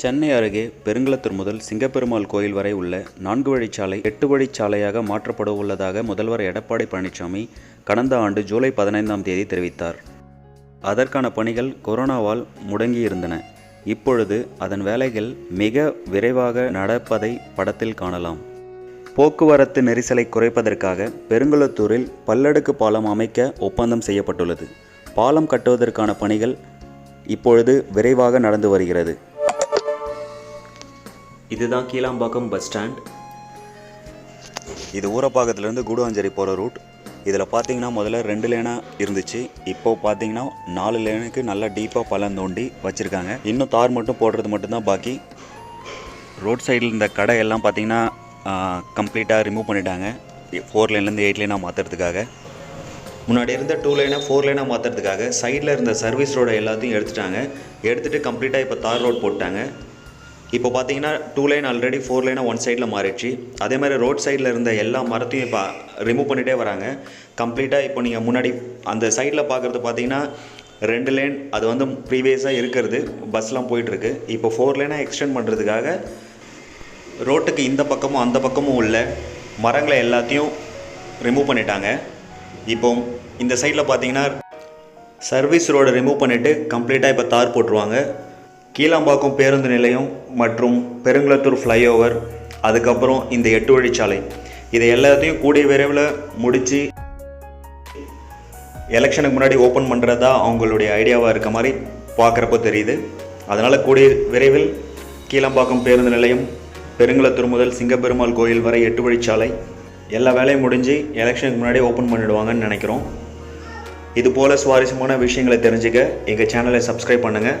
சென்னை அருகே பெருங்குளத்தூர் முதல் சிங்கப்பெருமாள் கோயில் வரை உள்ள நான்கு வழிச்சாலை எட்டு வழிச்சாலையாக மாற்றப்பட உள்ளதாக முதல்வர் எடப்பாடி பழனிசாமி கடந்த ஆண்டு ஜூலை பதினைந்தாம் தேதி தெரிவித்தார். அதற்கான பணிகள் கொரோனாவால் முடங்கியிருந்தன. இப்பொழுது அதன் வேலைகள் மிக விரைவாக நடப்பதை படத்தில் காணலாம். போக்குவரத்து நெரிசலை குறைப்பதற்காக பெருங்குளத்தூரில் பல்லடுக்கு பாலம் அமைக்க ஒப்பந்தம் செய்யப்பட்டுள்ளது. பாலம் கட்டுவதற்கான பணிகள் இப்பொழுது விரைவாக நடந்து வருகிறது. இதுதான் கீழாம்பாக்கம் பஸ் ஸ்டாண்ட். இது ஊரப்பாக்கத்துலேருந்து கூடுவாஞ்சேரி போகிற ரூட். இதில் பார்த்தீங்கன்னா முதல்ல ரெண்டு லேனாக இருந்துச்சு. இப்போ பார்த்தீங்கன்னா நாலு லேனுக்கு நல்லா டீப்பாக பழம் தோண்டி வச்சுருக்காங்க. இன்னும் தார் மட்டும் போடுறது மட்டும்தான் பாக்கி. ரோட் சைடில் இந்த கடை எல்லாம் பார்த்தீங்கன்னா கம்ப்ளீட்டாக ரிமூவ் பண்ணிட்டாங்க. ஃபோர் லேன்லேருந்து எயிட் லேனாக மாற்றுறதுக்காக முன்னாடி இருந்த டூ லைனாக ஃபோர் லைனாக மாற்றுறதுக்காக சைடில் இருந்த சர்வீஸ் ரோடை எல்லாத்தையும் எடுத்துட்டாங்க. எடுத்துகிட்டு கம்ப்ளீட்டாக இப்போ தார் ரோட் போட்டாங்க இப்போ பார்த்தீங்கன்னா டூ லைன் ஆல்ரெடி ஃபோர் லைனாக ஒன் சைடில் மாறிடுச்சு. அதே மாதிரி ரோட் சைடில் இருந்த எல்லா மரத்தையும் இப்போ ரிமூவ் பண்ணிகிட்டே வராங்க. கம்ப்ளீட்டாக இப்போ நீங்கள் முன்னாடி அந்த சைடில் பார்க்குறது பார்த்தீங்கன்னா ரெண்டு லேன் அது வந்து ப்ரீவியஸாக இருக்கிறது. பஸ்லாம் போயிட்டுருக்கு. இப்போ ஃபோர் லைனாக எக்ஸ்டெண்ட் பண்ணுறதுக்காக ரோட்டுக்கு இந்த பக்கமும் அந்த பக்கமும் உள்ள மரங்களை எல்லாத்தையும் ரிமூவ் பண்ணிட்டாங்க. இப்போ இந்த சைடில் பார்த்தீங்கன்னா சர்வீஸ் ரோடை ரிமூவ் பண்ணிவிட்டு கம்ப்ளீட்டாக இப்போ தார் போட்டுருவாங்க. கீழாம்பாக்கம் பேருந்து நிலையம் மற்றும் பெருங்குளத்தூர் ஃப்ளைஓவர் அதுக்கப்புறம் இந்த எட்டு வழிச்சாலை. இதை எல்லாத்தையும் கூடிய விரைவில் முடித்து எலெக்ஷனுக்கு முன்னாடி ஓப்பன் பண்ணுறதா அவங்களுடைய ஐடியாவாக இருக்க மாதிரி பார்க்குறப்போ தெரியுது. அதனால் கூடிய விரைவில் கீழம்பாக்கம் பேருந்து நிலையம் பெருங்குளத்தூர் முதல் சிங்கப்பெருமாள் கோயில் வரை எட்டு வழிச்சாலை எல்லா வேலையும் முடிஞ்சு எலெக்ஷனுக்கு முன்னாடி ஓப்பன் பண்ணிடுவாங்கன்னு நினைக்கிறோம். இது போல் சுவாரஸ்யமான விஷயங்களை தெரிஞ்சுக்க எங்கள் சேனலை சப்ஸ்கிரைப் பண்ணுங்கள்